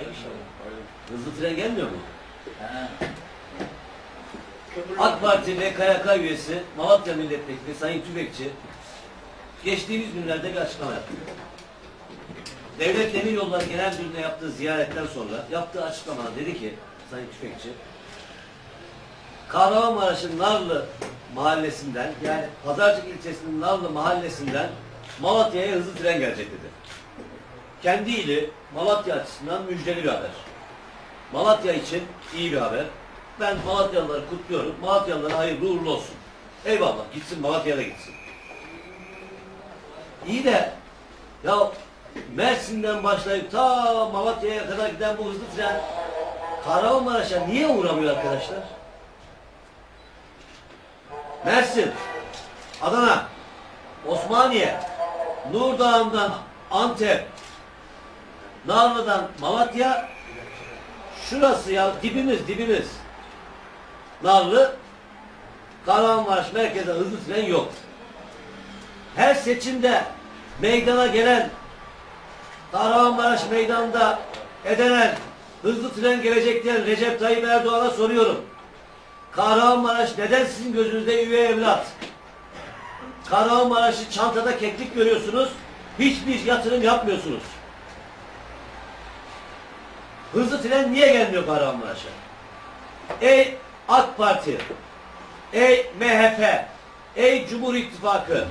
Hayır inşallah. Hızlı tren gelmiyor mu? Ha. AK Parti ve KYK üyesi Malatya Milletvekili Sayın Tüfekçi geçtiğimiz günlerde bir açıklama yaptı. Devlet Demir Yolları Genel Müdürlüğü'ne yaptığı ziyaretten sonra yaptığı açıklamada dedi ki Sayın Tüfekçi Kahramanmaraş'ın Narlı mahallesinden yani Pazarcık ilçesinin Narlı mahallesinden Malatya'ya hızlı tren gelecek dedi. Kendi ili Malatya açısından müjdeli bir haber. Malatya için iyi bir haber. Ben Malatyalıları kutluyorum. Malatyalılara hayırlı uğurlu olsun. Eyvallah gitsin Malatya'ya da gitsin. İyi de ya Mersin'den başlayıp ta Malatya'ya kadar giden bu hızlı tren Kahramanmaraş'a niye uğramıyor arkadaşlar? Mersin, Adana, Osmaniye, Nurdağ'ından Antep, Narlı'dan Malatya, şurası ya dibimiz dibimiz. Narlı, Kahramanmaraş merkeze hızlı tren yok. Her seçimde meydana gelen Kahramanmaraş meydanında edenen hızlı tren gelecek diyen Recep Tayyip Erdoğan'a soruyorum. Kahramanmaraş neden sizin gözünüzde üvey evlat? Kahramanmaraş'ı çantada keklik görüyorsunuz, hiçbir yatırım yapmıyorsunuz. Hızlı tren niye gelmiyor Kahramanmaraş'a? Ey AK Parti, ey MHP, ey Cumhur İttifakı,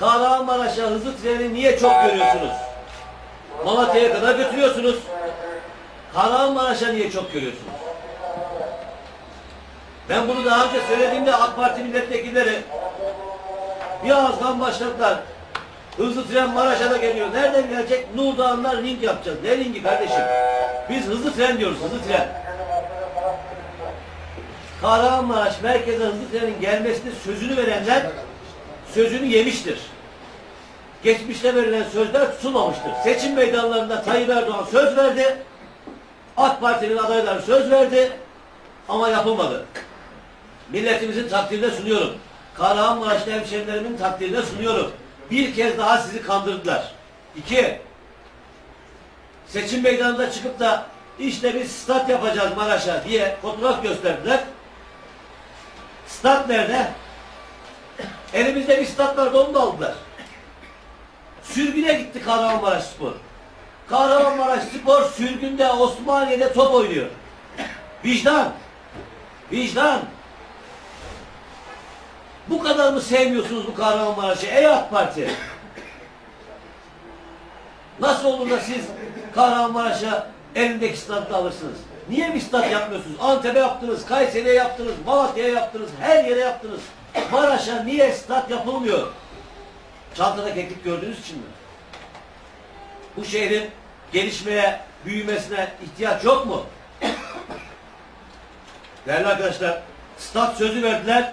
Kahramanmaraş'a hızlı treni niye çok görüyorsunuz? Malatya'ya kadar götürüyorsunuz. Kahramanmaraş'a niye çok görüyorsunuz? Ben bunu daha önce söylediğimde AK Parti milletvekilleri bir ağızdan başladılar. Hızlı tren Maraş'a da geliyor. Nereden gelecek? Nurdağ'ından link yapacağız. Ne linki kardeşim? Biz hızlı tren diyoruz, hızlı tren. Kahramanmaraş merkeze hızlı trenin gelmesini sözünü verenler sözünü yemiştir. Geçmişte verilen sözler tutulmamıştır. Seçim meydanlarında Tayyip Erdoğan söz verdi. AK Parti'nin adayları söz verdi. Ama yapılmadı. Milletimizin takdirine sunuyorum. Kahramanmaraşlı hemşerilerimin takdirine sunuyorum. Bir kez daha sizi kandırdılar. İki, seçim meydanında çıkıp da işte biz stat yapacağız Maraş'a diye fotoğraf gösterdiler. Stat nerede? Elimizde bir stat vardı onu da aldılar. Sürgüne gitti Kahramanmaraş Spor. Kahramanmaraş Spor sürgünde Osmaniye'de top oynuyor. Vicdan. Vicdan. Bu kadar mı sevmiyorsunuz bu Kahramanmaraş'ı? Ey AK Parti. Nasıl olur da siz Kahramanmaraş'a elindeki statı alırsınız? Niye bir stat yapmıyorsunuz? Antep'e yaptınız, Kayseri'ye yaptınız, Malatya'ya yaptınız, her yere yaptınız. Maraş'a niye stat yapılmıyor? Çantada keklik gördüğünüz için mi? Bu şehrin gelişmeye, büyümesine ihtiyaç yok mu? Değerli arkadaşlar, stat sözü verdiler,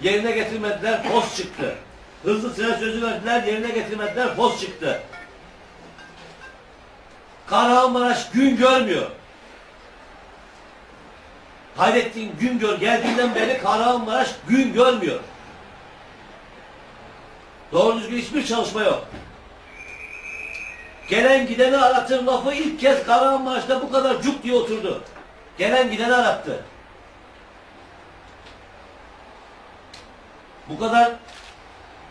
yerine getirmediler, poz çıktı. Hızlı tren sözü verdiler, yerine getirmediler, poz çıktı. Kahramanmaraş gün görmüyor. Hayrettin Güngör geldiğinden beri Kahramanmaraş gün görmüyor. Doğru düzgün hiçbir çalışma yok. Gelen gideni aratır lafı ilk kez Kahramanmaraş'ta bu kadar cuk diye oturdu. Gelen gideni arattı. Bu kadar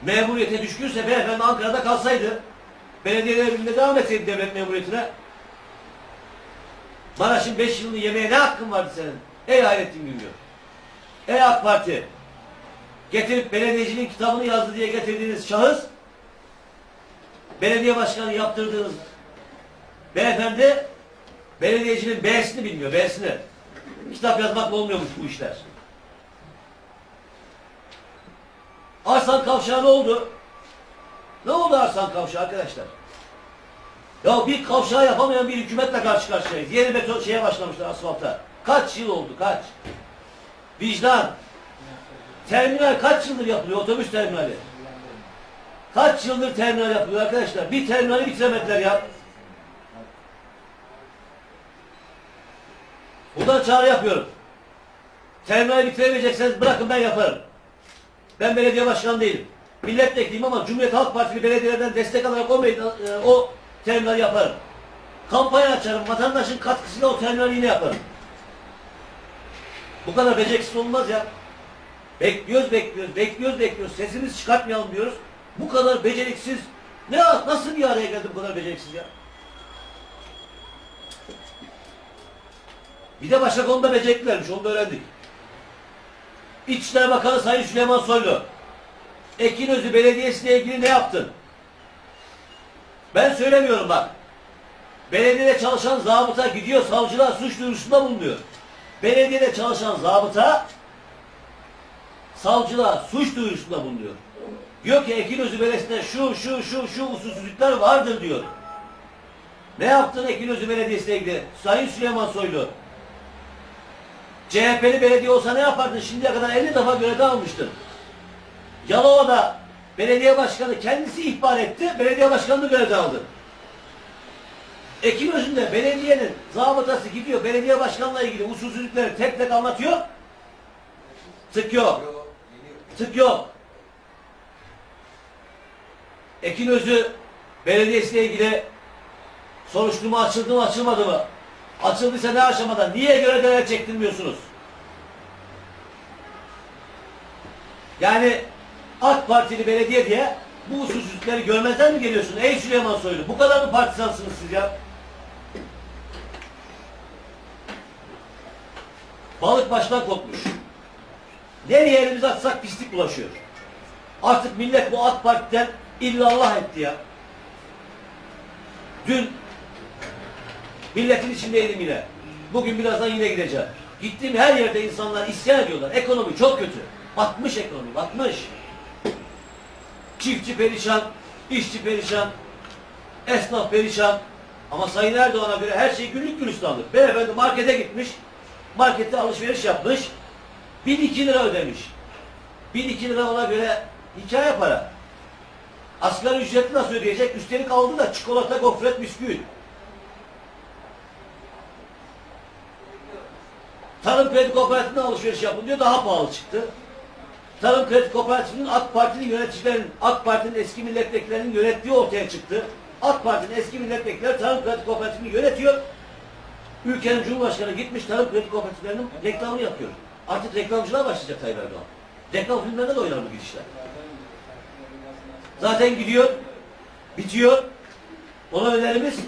memuriyete düşkünse beyefendi Ankara'da kalsaydı, belediyeler birliğinde devam etseydi devlet memuriyetine, Maraş'ın 5 yılını yemeye ne hakkın vardı senin? Ey Hayrettin Güngör. Ey AK Parti. Getirip belediyecinin kitabını yazdı diye getirdiğiniz şahıs, belediye başkanı yaptırdığınız beyefendi, belediyecinin B'sini bilmiyor, B'sini. Kitap yazmakla olmuyormuş bu işler. Arslan Kavşağı ne oldu? Ne oldu Arslan Kavşağı arkadaşlar? Ya bir kavşağı yapamayan bir hükümetle karşı karşıyayız. Yeni beton şeye başlamışlar asfalta. Kaç yıl oldu kaç? Vicdan. Terminal kaç yıldır yapılıyor otobüs terminali? Kaç yıldır terminal yapılıyor arkadaşlar? Bir terminali bitiremediler ya. Buradan çağrı yapıyorum. Terminali bitiremeyecekseniz bırakın ben yaparım. Ben belediye başkanı değilim. Milletvekiliyim ama Cumhuriyet Halk Partili belediyelerden destek alarak o, meydan, e, o terminali yaparım. Kampanya açarım. Vatandaşın katkısıyla o terminali yine yaparım. Bu kadar beceriksiz olmaz ya. Bekliyoruz, bekliyoruz, bekliyoruz, bekliyoruz. Sesimizi çıkartmayalım diyoruz. Bu kadar beceriksiz. Ne nasıl bir araya geldi bu kadar beceriksiz ya? Bir de başka konuda beceriklilermiş, onu da öğrendik. İçişleri Bakanı Sayın Süleyman Soylu. Ekinözü Belediyesi ile ilgili ne yaptın? Ben söylemiyorum bak. Belediyede çalışan zabıta gidiyor savcılığa suç duyurusunda bulunuyor. Belediyede çalışan zabıta savcılığa suç duyurusunda bulunuyor. Diyor ki Ekinözü Belediyesi'nde şu şu şu şu usulsüzlükler vardır diyor. Ne yaptın Ekinözü Belediyesi ile ilgili? Sayın Süleyman Soylu. CHP'li belediye olsa ne yapardın? Şimdiye kadar 50 defa görev almıştın. Yalova'da belediye başkanı kendisi ihbar etti, belediye başkanını görevden aldı. Ekim belediyenin zabıtası gidiyor, belediye başkanıyla ilgili usulsüzlükleri tek tek anlatıyor. Tık yok. Tık yok. Ekinözü belediyesiyle ilgili soruşturma açıldı mı açılmadı mı? Açıldıysa ne aşamada? Niye görevlere çektirmiyorsunuz? Yani AK Partili belediye diye bu usulsüzlükleri görmezden mi geliyorsun? Ey Süleyman Soylu bu kadar mı partisansınız siz ya? Balık baştan kopmuş. Nereye elimizi atsak pislik bulaşıyor. Artık millet bu AK Parti'den illallah etti ya. Dün milletin içindeydim yine. Bugün birazdan yine gideceğim. Gittiğim her yerde insanlar isyan ediyorlar. Ekonomi çok kötü. Batmış ekonomi, batmış. Çiftçi perişan, işçi perişan, esnaf perişan. Ama Sayın Erdoğan'a göre her şey günlük gülistanlık. Beyefendi markete gitmiş, markette alışveriş yapmış, 1002 lira ödemiş. 1002 lira ona göre hikaye para. Asgari ücretli nasıl ödeyecek? Üstelik aldı da çikolata, gofret, bisküvi. Tarım Kredi Kooperatifi'ne alışveriş yapın diyor, daha pahalı çıktı. Tarım Kredi Kooperatifi'nin AK Partili yöneticilerin, AK Parti'nin eski milletvekillerinin yönettiği ortaya çıktı. AK Parti'nin eski milletvekilleri Tarım Kredi Kooperatifini yönetiyor. Ülkenin Cumhurbaşkanı gitmiş Tarım Kredi Kooperatiflerinin reklamını yapıyor. Artık reklamcılığa başlayacak Tayyip Erdoğan. Reklam filmlerinde de oynar bu gidişler. Zaten gidiyor, bitiyor. Ona önerimiz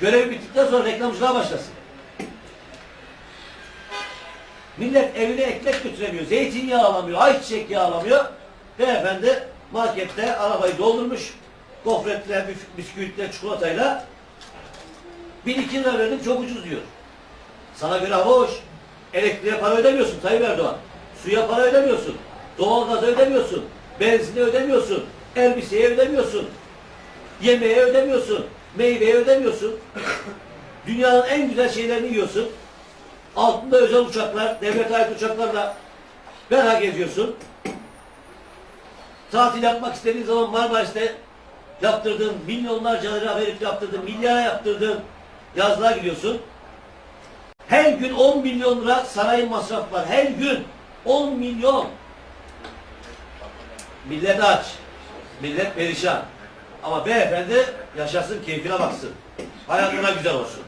görevi bittikten sonra reklamcılığa başlasın. Millet evine ekmek götüremiyor, zeytinyağı alamıyor, ayçiçek yağı alamıyor. Beyefendi markette arabayı doldurmuş, gofretler, bis- bisküvitler, çikolatayla 1002 lira verdim çok ucuz diyor. Sana göre hoş. Elektriğe para ödemiyorsun Tayyip Erdoğan. Suya para ödemiyorsun. Doğalgaza ödemiyorsun. Benzine ödemiyorsun. Elbiseye ödemiyorsun. Yemeğe ödemiyorsun. Meyveye ödemiyorsun. Dünyanın en güzel şeylerini yiyorsun. Altında özel uçaklar, devlet ait uçaklarla beraber geziyorsun. Tatil yapmak istediğin zaman Marmaris'te yaptırdığın, milyonlarca lira verip yaptırdığın, milyara yaptırdığın yazlığa gidiyorsun. Her gün 10 milyon lira sarayın masrafı var. Her gün 10 milyon. Millet aç. Millet perişan. Ama beyefendi yaşasın, keyfine baksın. Hayatına güzel olsun.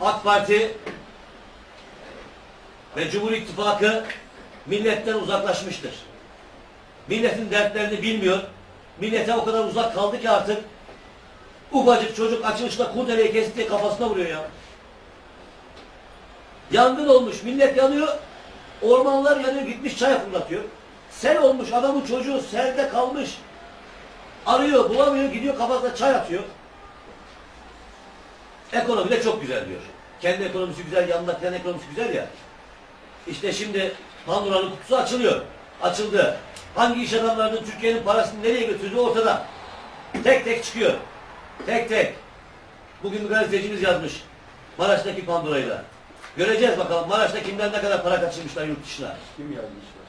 AK Parti ve Cumhur İttifakı milletten uzaklaşmıştır. Milletin dertlerini bilmiyor. Millete o kadar uzak kaldı ki artık ufacık çocuk açılışta kurdeleyi kesti kafasına vuruyor ya. Yangın olmuş, millet yanıyor. Ormanlar yanıyor, gitmiş çay fırlatıyor. Sel olmuş, adamın çocuğu selde kalmış. Arıyor, bulamıyor, gidiyor kafasına çay atıyor. Ekonomi de çok güzel diyor. Kendi ekonomisi güzel, yanındakilerin ekonomisi güzel ya. İşte şimdi Pandora'nın kutusu açılıyor. Açıldı. Hangi iş adamlarının Türkiye'nin parasını nereye götürdüğü ortada. Tek tek çıkıyor. Tek tek. Bugün bir gazetecimiz yazmış. Maraş'taki Pandora'yı da. Göreceğiz bakalım Maraş'ta kimden ne kadar para kaçırmışlar yurt dışına. Kim yazmışlar?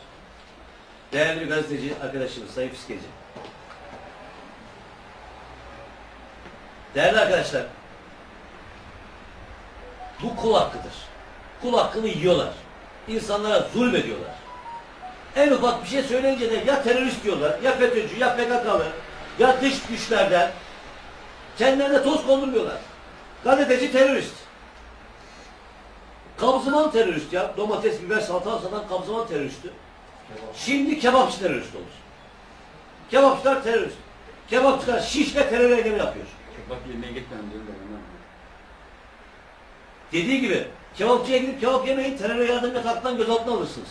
Değerli bir gazeteci arkadaşımız Sayın Fiskeci. Değerli arkadaşlar, bu kul hakkıdır. Kul hakkını yiyorlar. İnsanlara zulmediyorlar. En ufak bir şey söyleyince de ya terörist diyorlar, ya FETÖ'cü, ya PKK'lı, ya dış güçlerden kendilerine toz kondurmuyorlar. Gazeteci terörist. Kabzıman terörist ya. Domates, biber, salata satan kabzıman teröristi. Şimdi kebapçı terörist olur. Kebapçılar terörist. Kebapçılar şiş ve terör eylemi yapıyor. Bak yemeğe gitmem ona. Dediği gibi kebapçıya gidip kebap yemeyin teröre yardım yataktan gözaltına alırsınız.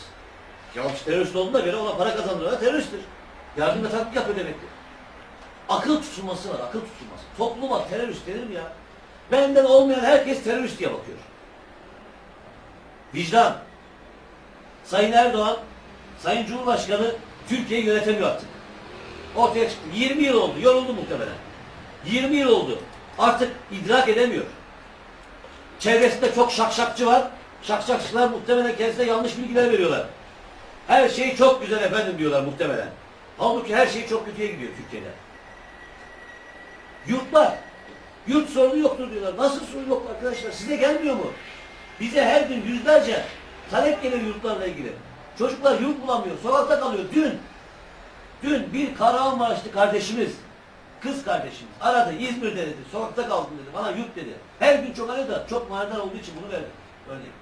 Kebapçı terörist olduğuna göre ona para kazandırana teröristtir. Yardım yataklık yapıyor demektir. Akıl tutulması var, akıl tutulması. Topluma terörist denir mi ya? Benden olmayan herkes terörist diye bakıyor. Vicdan. Sayın Erdoğan, Sayın Cumhurbaşkanı Türkiye'yi yönetemiyor artık. Ortaya çıktı. 20 yıl oldu, yoruldu muhtemelen. 20 yıl oldu. Artık idrak edemiyor. Çevresinde çok şakşakçı var. Şakşakçılar muhtemelen kendisine yanlış bilgiler veriyorlar. Her şey çok güzel efendim diyorlar muhtemelen. Halbuki her şey çok kötüye gidiyor Türkiye'de. Yurtlar. Yurt sorunu yoktur diyorlar. Nasıl sorun yok arkadaşlar? Size gelmiyor mu? Bize her gün yüzlerce talep gelir yurtlarla ilgili. Çocuklar yurt bulamıyor. Sokakta kalıyor. Dün dün bir Kahramanmaraşlı kardeşimiz kız kardeşimiz aradı İzmir'de dedi. Sokakta kaldım dedi. Bana yurt dedi. Her gün çok arıyor da çok manidar olduğu için bunu verdim. Örneğin.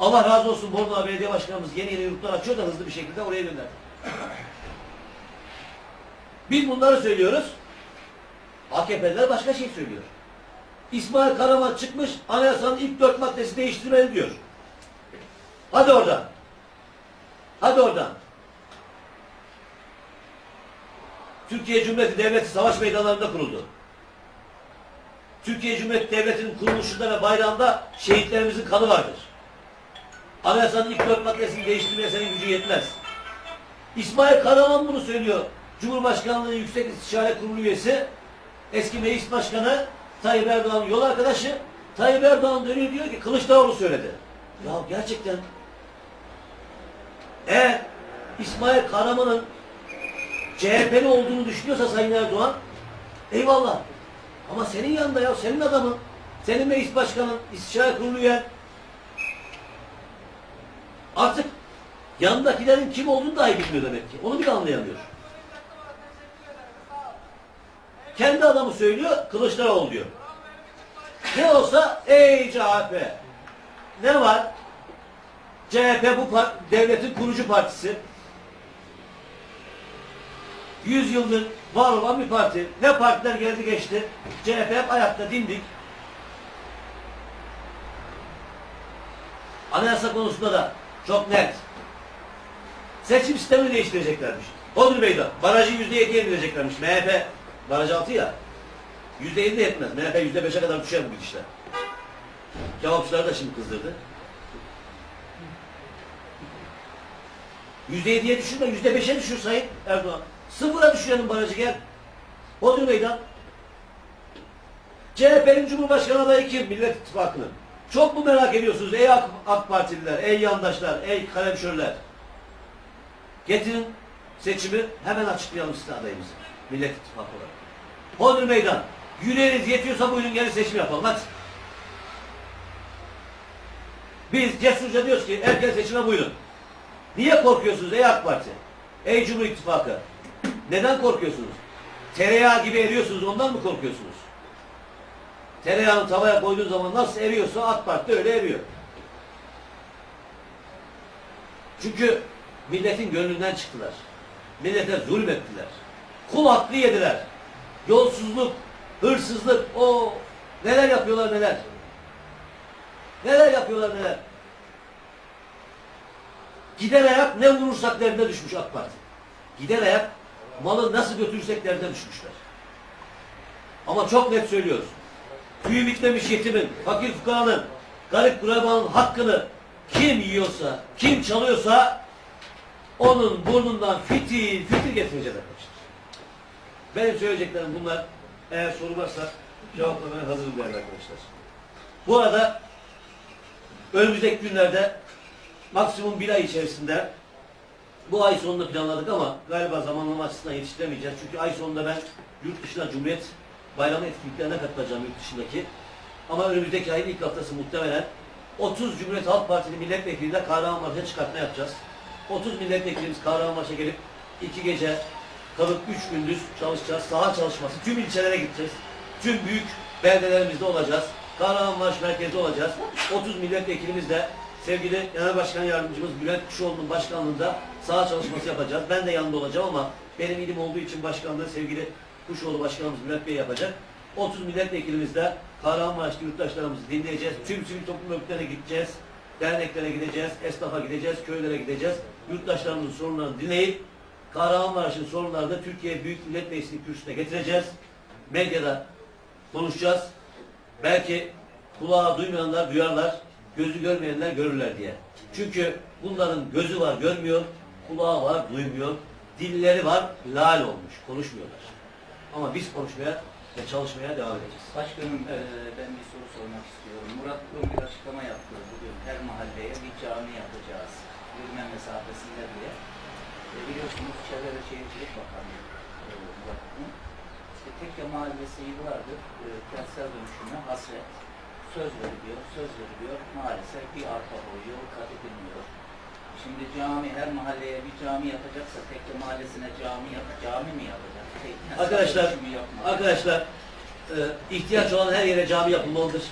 Allah razı olsun Bornova Belediye Başkanımız yeni yeni yurtlar açıyor da hızlı bir şekilde oraya gönderdi. Biz bunları söylüyoruz. AKP'liler başka şey söylüyor. İsmail Karaman çıkmış anayasanın ilk dört maddesi değiştirmeli diyor. Hadi oradan. Hadi oradan. Türkiye Cumhuriyeti Devleti savaş meydanlarında kuruldu. Türkiye Cumhuriyeti Devleti'nin kuruluşunda ve bayrağında şehitlerimizin kanı vardır. Anayasanın ilk dört maddesini değiştirmeye senin gücü yetmez. İsmail Karaman bunu söylüyor. Cumhurbaşkanlığı Yüksek İstişare Kurulu üyesi, eski meclis başkanı Tayyip Erdoğan'ın yol arkadaşı. Tayyip Erdoğan dönüyor diyor ki Kılıçdaroğlu söyledi. Ya gerçekten eğer İsmail Karaman'ın CHP'li olduğunu düşünüyorsa Sayın Erdoğan eyvallah. Ama senin yanında ya senin adamın, senin meclis başkanın, istişare kurulu üyen artık yanındakilerin kim olduğunu dahi bilmiyor demek ki. Onu bile anlayamıyor. Kendi adamı söylüyor, Kılıçdaroğlu diyor. Ne olsa ey CHP. Ne var? CHP bu devletin kurucu partisi. 100 yıldır var olan bir parti. Ne partiler geldi geçti. CHP hep ayakta dimdik. Anayasa konusunda da çok net. Seçim sistemini değiştireceklermiş. Hodri Bey'de barajı yüzde yediye indireceklermiş. MHP baraj altı ya. Yüzde yedi de yetmez. MHP yüzde beşe kadar düşer bu gidişle. Kebapçıları da şimdi kızdırdı. Yüzde yediye düşürme, yüzde beşe düşür Sayın Erdoğan. Sıfıra düşürelim barajı gel. Hodri Meydan. CHP'nin Cumhurbaşkanı adayı kim? Millet İttifakı'nın. Çok mu merak ediyorsunuz ey AK, AK Partililer, ey yandaşlar, ey kalemşörler? Getirin seçimi hemen açıklayalım size adayımızı. Millet İttifakı olarak. Hodri Meydan. Yüreğiniz yetiyorsa buyurun gelin seçim yapalım hadi. Biz cesurca diyoruz ki erken seçime buyurun. Niye korkuyorsunuz ey AK Parti? Ey Cumhur İttifakı? Neden korkuyorsunuz? Tereyağı gibi eriyorsunuz ondan mı korkuyorsunuz? Tereyağını tavaya koyduğun zaman nasıl eriyorsa AK Parti de öyle eriyor. Çünkü milletin gönlünden çıktılar. Millete zulmettiler. Kul hakkı yediler. Yolsuzluk, hırsızlık, o neler yapıyorlar neler. Neler yapıyorlar neler. Gider ayak ne vurursak derdine düşmüş AK Parti. Gider ayak malı nasıl götürürsek derdine düşmüşler. Ama çok net söylüyoruz. Tüyü bitmemiş yetimin, fakir fukaranın, garip kurabanın hakkını kim yiyorsa, kim çalıyorsa onun burnundan fitil fitil getireceğiz arkadaşlar. Benim söyleyeceklerim bunlar. Eğer soru varsa cevaplamaya hazırım değerli arkadaşlar. Bu arada önümüzdeki günlerde maksimum bir ay içerisinde bu ay sonunda planladık ama galiba zamanlama açısından yetiştiremeyeceğiz. Çünkü ay sonunda ben yurt dışına Cumhuriyet Bayramı etkinliklerine katılacağım yurt dışındaki. Ama önümüzdeki ayın ilk haftası muhtemelen 30 Cumhuriyet Halk Partili milletvekiliyle Kahramanmaraş'a çıkartma yapacağız. 30 milletvekilimiz Kahramanmaraş'a gelip iki gece kalıp üç gündüz çalışacağız. Saha çalışması. Tüm ilçelere gideceğiz. Tüm büyük beldelerimizde olacağız. Kahramanmaraş merkezde olacağız. 30 milletvekilimiz de sevgili Genel Başkan Yardımcımız Bülent Kuşoğlu'nun başkanlığında saha çalışması yapacağız. Ben de yanında olacağım ama benim ilim olduğu için başkanlığı sevgili Kuşoğlu Başkanımız Bülent Bey yapacak. 30 milletvekilimiz de Kahramanmaraş'ta yurttaşlarımızı dinleyeceğiz. Tüm sivil toplum örgütlerine gideceğiz. Derneklere gideceğiz, esnafa gideceğiz, köylere gideceğiz. Yurttaşlarımızın sorunlarını dinleyip Kahramanmaraş'ın sorunlarını da Türkiye Büyük Millet Meclisi kürsüsüne getireceğiz. Medyada konuşacağız. Belki kulağı duymayanlar duyarlar, gözü görmeyenler görürler diye. Çünkü bunların gözü var görmüyor, kulağı var duymuyor, dilleri var lal olmuş, konuşmuyorlar. Ama biz konuşmaya ve çalışmaya devam edeceğiz. Başkanım eee, ben bir soru sormak istiyorum. Murat Kurum bir açıklama yaptı. Bugün her mahalleye bir cami yapacağız. Yürüme mesafesinde diye. E, biliyorsunuz Çevre ve Şehircilik Bakanı eee, Murat Kurum. İşte Tekke Mahallesi yıllardır e, kentsel dönüşüme hasret. Söz veriliyor, söz veriliyor. Maalesef bir arpa boyu kat edilmiyor. Şimdi cami, her mahalleye bir cami yapacaksa Tekke Mahallesi'ne cami yap, cami mi yapacak? Arkadaşlar, arkadaşlar e, ihtiyaç olan her yere cami yapılmalıdır.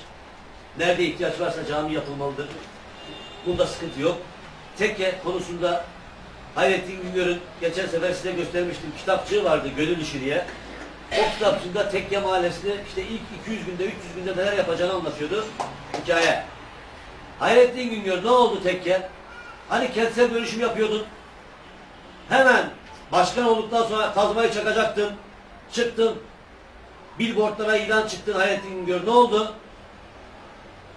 Nerede ihtiyaç varsa cami yapılmalıdır. Bunda sıkıntı yok. Tekke konusunda Hayrettin Güngör'ün geçen sefer size göstermiştim kitapçığı vardı Gönül İşi diye. O kitapçığında Tekke Mahallesi'ni işte ilk 200 günde 300 günde neler yapacağını anlatıyordu. Hikaye. Hayrettin Güngör ne oldu Tekke? Hani kentsel dönüşüm yapıyordun. Hemen başkan olduktan sonra kazmayı çakacaktın. Çıktın. Billboardlara ilan çıktın Hayrettin Güngör. Ne oldu?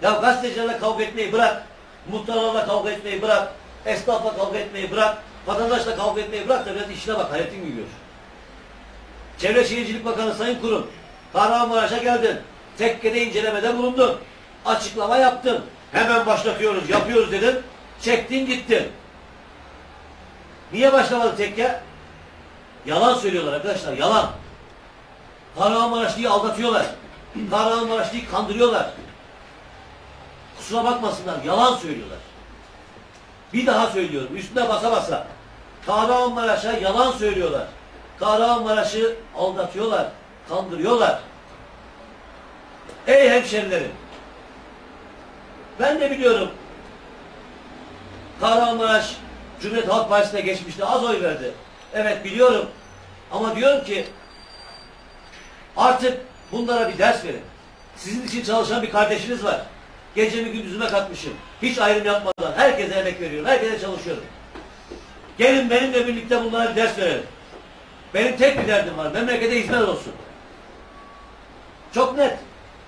Ya gazetecilerle kavga etmeyi bırak. Muhtarlarla kavga etmeyi bırak. Esnafla kavga etmeyi bırak. Vatandaşla kavga etmeyi bırak da biraz işine bak Hayrettin Güngör. Çevre Şehircilik Bakanı Sayın Kurum. Kahramanmaraş'a geldin. Tekkede incelemede bulundun. Açıklama yaptın. Hemen başlatıyoruz, yapıyoruz dedin. Çektin gittin. Niye başlamadı tekke? Yalan söylüyorlar arkadaşlar, yalan. Kahramanmaraşlı'yı aldatıyorlar. Kahramanmaraşlı'yı kandırıyorlar. Kusura bakmasınlar, yalan söylüyorlar. Bir daha söylüyorum, üstüne basa basa. Kahramanmaraş'a yalan söylüyorlar. Kahramanmaraş'ı aldatıyorlar, kandırıyorlar. Ey hemşerilerim! Ben de biliyorum. Kahramanmaraş Cumhuriyet Halk Partisi'ne geçmişti, az oy verdi. Evet biliyorum. Ama diyorum ki artık bunlara bir ders verin. Sizin için çalışan bir kardeşiniz var. Gecemi gündüzüme katmışım. Hiç ayrım yapmadan herkese emek veriyorum. Herkese çalışıyorum. Gelin benimle birlikte bunlara bir ders verelim. Benim tek bir derdim var. Memlekete hizmet olsun. Çok net.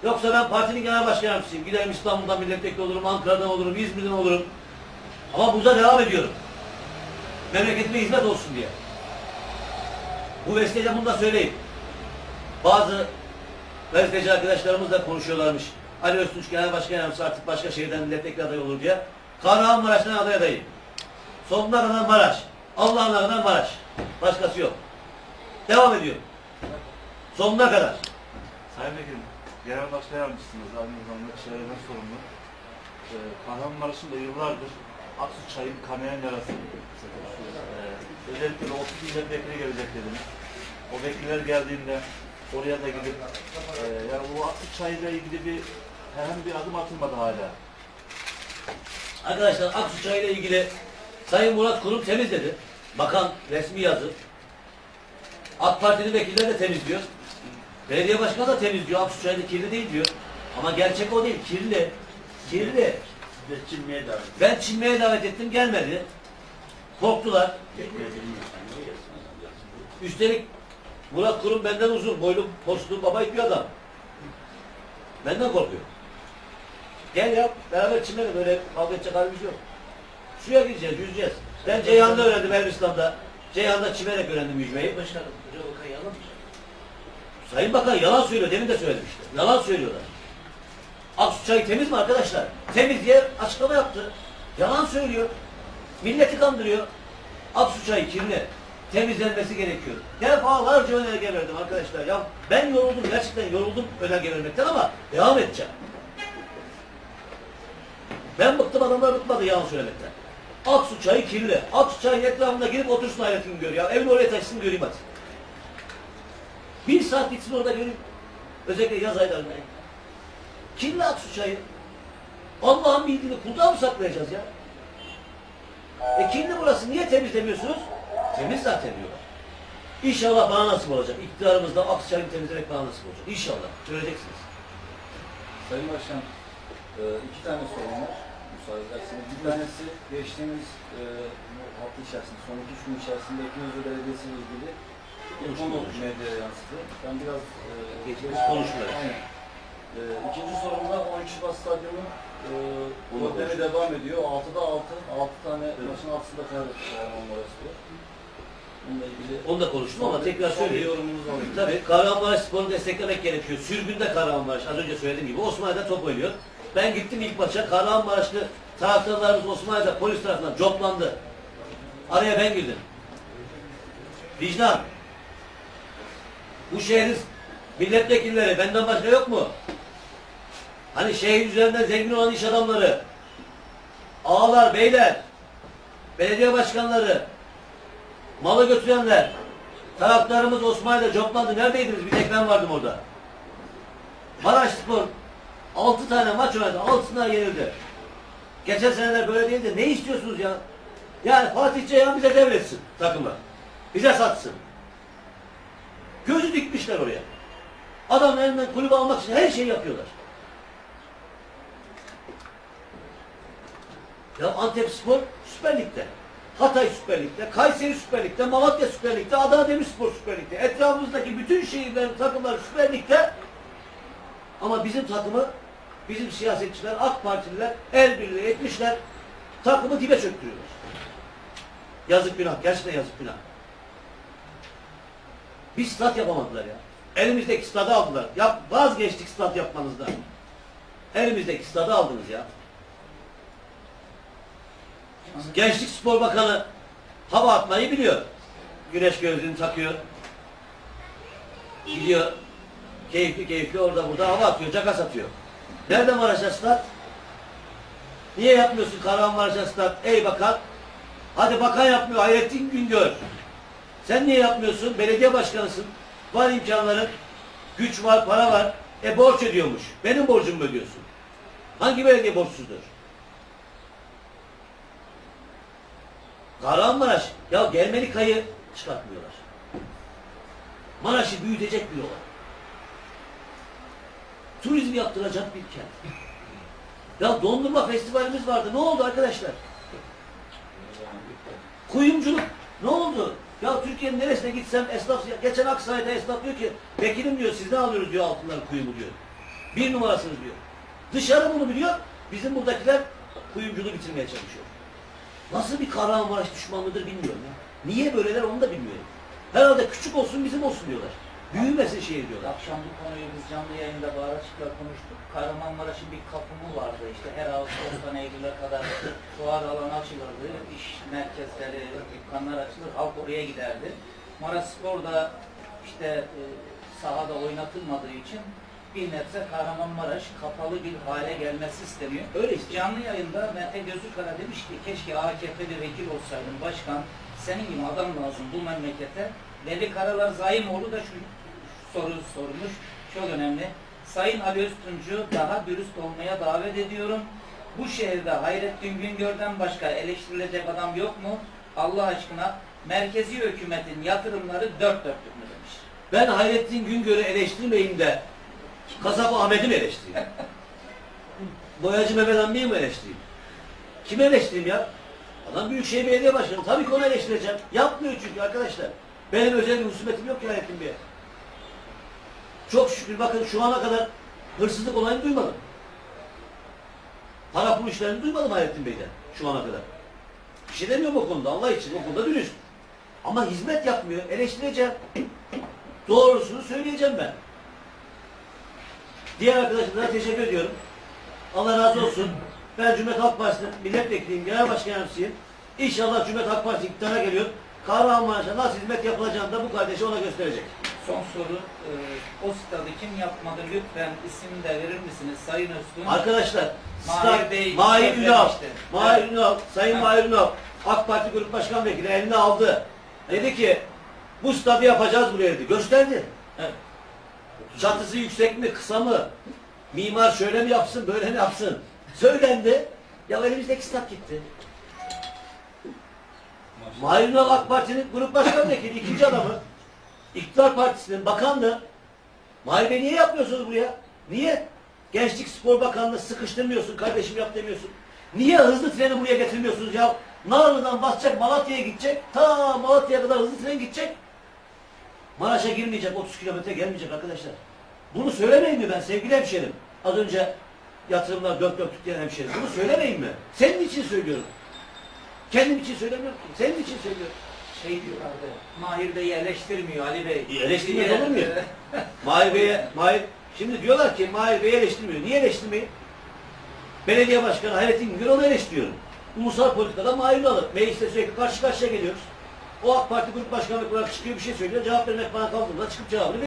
Yoksa ben partinin genel başkan yardımcısıyım. Giderim İstanbul'dan milletvekili olurum, Ankara'dan olurum, İzmir'den olurum. Ama burada devam ediyorum. Memleketime hizmet olsun diye. Bu vesileyle bunu da söyleyeyim. Bazı gazeteci arkadaşlarımız da konuşuyorlarmış. Ali Öztunç Genel Başkan Yardımcısı artık başka şehirden milletvekili adayı olur diye. Kahramanmaraş'tan aday adayım. Sonuna kadar Maraş. Allah'ına kadar Maraş. Başkası yok. Devam ediyorum. Sonuna kadar. Sayın Vekilim, Genel Başkan Yardımcısınız, aynı zamanda çevreden sorumlu. Ee, Kahramanmaraş'ın da yıllardır Aksu Çay'ın kanayan yarası. Ee, özellikle de 30 milletvekili gelecek dediniz. O vekiller geldiğinde oraya da gidip, e, yani bu Aksu Çay'la ilgili bir herhangi bir adım atılmadı hala. Arkadaşlar Aksu Çayı ile ilgili Sayın Murat Kurum temizledi. Bakan resmi yazı. AK Parti'nin vekiller de temizliyor. Belediye başkanı da temizliyor. Aksu Çayı'nda kirli değil diyor. Ama gerçek o değil. Kirli. Kirli. Geçilmeye davet. Ben çinmeye davet ettim gelmedi. Korktular. Üstelik Murat Kurum benden uzun, boylu, postlu, baba bir adam. Benden korkuyor. Gel yap, beraber çimelim. Böyle kavga edecek halimiz yok. Suya gireceğiz, yüzeceğiz. Ben Ceyhan'da öğrendim Elbistan'da. Ceyhan'da çimerek öğrendim yüzmeyi. Başkanım, Hoca Bakan yalan mı? Sayın Bakan yalan söylüyor, demin de söyledim işte. Yalan söylüyorlar. Aksu çayı temiz mi arkadaşlar? Temiz diye açıklama yaptı. Yalan söylüyor. Milleti kandırıyor. Aksu çayı kirli. Temizlenmesi gerekiyor. Defalarca önerge verdim arkadaşlar. Ya ben yoruldum, gerçekten yoruldum önerge vermekten ama devam edeceğim. Ben bıktım adamlar bıkmadı yalan söylemekten. Aksu çayı kirli. Aksu çayın etrafında girip otursun hayretini gör ya. Evini oraya taşısın göreyim hadi. Bir saat gitsin orada görün. Özellikle yaz aylarında. Kirli Aksu çayı. Allah'ın bildiğini kulda mı saklayacağız ya? E kirli burası niye temizlemiyorsunuz? Temiz zaten diyorlar. İnşallah bana nasip olacak. İktidarımızda Aksu çayını temizlemek bana nasip olacak. İnşallah. Göreceksiniz. Sayın Başkan, e, iki tane sorun var müsaade ederseniz. Bir tanesi geçtiğimiz e, bu hafta içerisinde, son iki gün içerisinde Ekinözü Belediyesi ile ilgili bir konu medyaya yansıdı. Ben biraz... E, Geçmiş konuşmalar. Aynen. E, ikinci sorun da 12 Şubat Stadyumu e, konuşalım. devam ediyor. 6'da 6, 6 tane maçın 6'sında kaybetti Kahramanmaraş Spor. Bununla ilgili Onu da konuştum ama tekrar son bir söyleyeyim. yorumunuzu alayım. Tabii Kahramanmaraş Spor'u desteklemek gerekiyor. Sürgünde Kahramanmaraş. Az önce söylediğim gibi Osmanlı'da top oynuyor. Ben gittim ilk maça. Kahramanmaraşlı taraftarlarımız Osmanlı'da polis tarafından coplandı. Araya ben girdim. Vicdan. Bu şehrin milletvekilleri benden başka yok mu? Hani şehir üzerinden zengin olan iş adamları, ağalar, beyler, belediye başkanları, malı götürenler, taraftarımız Osmanlı'da coplandı. Neredeydiniz? Bir tek ben vardım orada. Maraş Spor 6 tane maç oynadı. 6'sına yenildi. Geçen seneler böyle değildi. Ne istiyorsunuz ya? Yani Fatih Ceyhan bize devretsin takımı. Bize satsın. Gözü dikmişler oraya. Adam elinden kulübü almak için her şeyi yapıyorlar. Ya Antep Spor Süper Lig'de. Hatay Süper Lig'de, Kayseri Süper Lig'de, Malatya Süper Lig'de, Adana Demirspor Süper Lig'de. Etrafımızdaki bütün şehirlerin takımları Süper Lig'de. Ama bizim takımı, bizim siyasetçiler, AK Partililer el birliği etmişler. Takımı dibe çöktürüyorlar. Yazık günah. Gerçekten yazık günah. Bir stat yapamadılar ya. Elimizdeki stadı aldılar. Yap, vazgeçtik stat yapmanızdan. Elimizdeki stadı aldınız ya. Gençlik Spor Bakanı hava atmayı biliyor. Güneş gözlüğünü takıyor. Gidiyor. Keyifli keyifli orada burada hava atıyor, caka satıyor. Nerede Maraş'a stat? Niye yapmıyorsun Kahramanmaraş'a stat? Ey bakan. Hadi bakan yapmıyor, Hayrettin Güngör. Sen niye yapmıyorsun? Belediye başkanısın. Var imkanların. Güç var, para var. E borç ödüyormuş. Benim borcumu mu ödüyorsun? Hangi belediye borçsuzdur? Kahramanmaraş, ya Germelika'yı çıkartmıyorlar. Maraş'ı büyütecek bir yol. Turizm yaptıracak bir kent. Ya dondurma festivalimiz vardı. Ne oldu arkadaşlar? Kuyumculuk. Ne oldu? Ya Türkiye'nin neresine gitsem esnaf, geçen Aksaray'da esnaf diyor ki vekilim diyor siz ne alıyoruz diyor altınları kuyumu diyor. Bir numarasınız diyor. Dışarı bunu biliyor. Bizim buradakiler kuyumculuğu bitirmeye çalışıyor. Nasıl bir Kahramanmaraş düşmanlığıdır bilmiyorum ya. Niye böyleler onu da bilmiyorum. Herhalde küçük olsun bizim olsun diyorlar. Büyümesin şehir diyorlar. Akşam bu konuyu biz canlı yayında Bahar Açık'la konuştuk. Kahramanmaraş'ın bir kapımı vardı işte her Ağustos'tan Eylül'e kadar fuar alanı açılırdı. iş merkezleri, dükkanlar açılır, halk oraya giderdi. Maraş Spor da işte e, sahada oynatılmadığı için bir nebze Kahramanmaraş kapalı bir hale gelmesi isteniyor. Öyle işte. Canlı yayında Mete Gözükara demiş ki keşke AKP'li vekil olsaydın başkan. Senin gibi adam lazım bu memlekete. Levi Karalar Zaimoğlu da şu soru sormuş. Çok önemli. Sayın Ali Öztuncu daha dürüst olmaya davet ediyorum. Bu şehirde Hayrettin Güngör'den başka eleştirilecek adam yok mu? Allah aşkına merkezi hükümetin yatırımları dört dörtlük mü demiş. Ben Hayrettin Güngör'ü eleştirmeyeyim de kasap Ahmet'i mi eleştireyim? Boyacı Mehmet Hamdi'yi mi eleştireyim? Kimi eleştireyim ya? Adam Büyükşehir Belediye Başkanı. Tabii ki onu eleştireceğim. Yapmıyor çünkü arkadaşlar. Benim özel bir husumetim yok ki Hayrettin Bey'e. Çok şükür bakın şu ana kadar hırsızlık olayını duymadım. Para pul işlerini duymadım Hayrettin Bey'den şu ana kadar. Bir şey demiyorum o konuda Allah için. O konuda dürüst. Ama hizmet yapmıyor. Eleştireceğim. Doğrusunu söyleyeceğim ben. Diğer arkadaşlara teşekkür ediyorum. Allah razı olsun. Ben Cumhuriyet Halk Partisi'nin milletvekiliyim, genel başkan yardımcısıyım. İnşallah Cumhuriyet Halk Partisi iktidara geliyor. Kahramanmaraş'a nasıl hizmet yapılacağını da bu kardeşi ona gösterecek. Son soru, e, o stadı kim yapmadı lütfen isim de verir misiniz Sayın Öztürk? Arkadaşlar, Mahir Mahir, Bey Mahir Ünal. Mahir. Ünal, Sayın Evet. Mahir Ünal, AK Parti Grup Başkan Vekili eline aldı. Dedi ki, bu stadı yapacağız buraya dedi. Gösterdi. Evet. Çatısı yüksek mi, kısa mı? Mimar şöyle mi yapsın, böyle mi yapsın? Söylendi. Ya elimizdeki stat gitti. Mahir AK Parti'nin grup başkanı vekili, ikinci adamı. İktidar Partisi'nin bakanlığı. Mahir Bey niye yapmıyorsunuz buraya? Niye? Gençlik Spor Bakanlığı sıkıştırmıyorsun, kardeşim yap demiyorsun. Niye hızlı treni buraya getirmiyorsunuz ya? Narlı'dan basacak, Malatya'ya gidecek. Ta Malatya'ya kadar hızlı tren gidecek. Maraş'a girmeyecek, 30 kilometre gelmeyecek arkadaşlar. Bunu söylemeyin mi ben sevgili hemşerim? Az önce yatırımlar dört dörtlük diyen hemşerim. Bunu söylemeyin mi? Senin için söylüyorum. Kendim için söylemiyorum ki. Senin için söylüyorum. Şey diyorlardı, Mahir Bey'i eleştirmiyor Ali Bey. E, eleştirmez olur muyum? Mahir Bey'e, Mahir, şimdi diyorlar ki Mahir Bey'i eleştirmiyor. Niye eleştirmeyi? Belediye Başkanı Hayrettin Güngör onu eleştiriyorum. Ulusal politikada Mahir alır. Mecliste sürekli karşı karşıya geliyoruz. O AK Parti Grup Başkanı olarak çıkıyor bir şey söylüyor. Cevap vermek bana kaldığında çıkıp cevabını veriyor.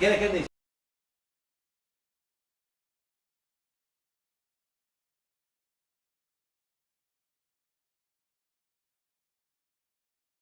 Gereken neyse.